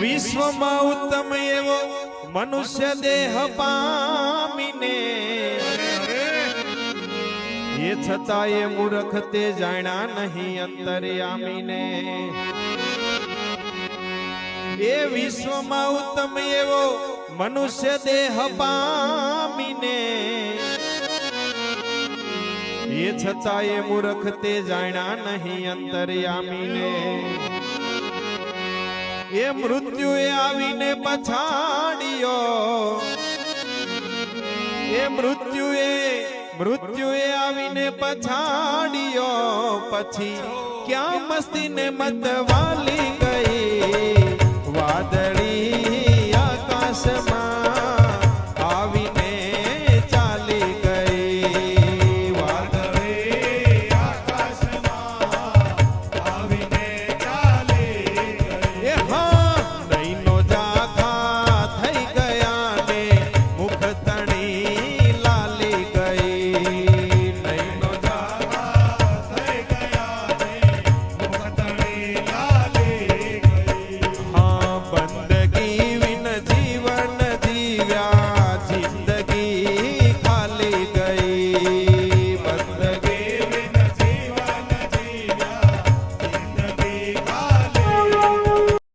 વિશ્વમાં ઉત્તમ એવો મનુષ્ય દેહ પામીને. એ છતાં એ મૂર્ખ તે જાણ્યા નહીં અંતર્યામીને એ વિશ્વમાં ઉત્તમ એવો મનુષ્ય દેહ પામીને. એ છતાં એ મૂર્ખ તે જાણ્યા નહીં અંતર્યામીને એ મૃત્યુએ આવીને પછાડ્યો. એ મૃત્યુએ મૃત્યુએ આવીને પછાડ્યો. પછી ક્યાં મસ્તીને મતવાલી ગઈ? વાદળી આકાશમાં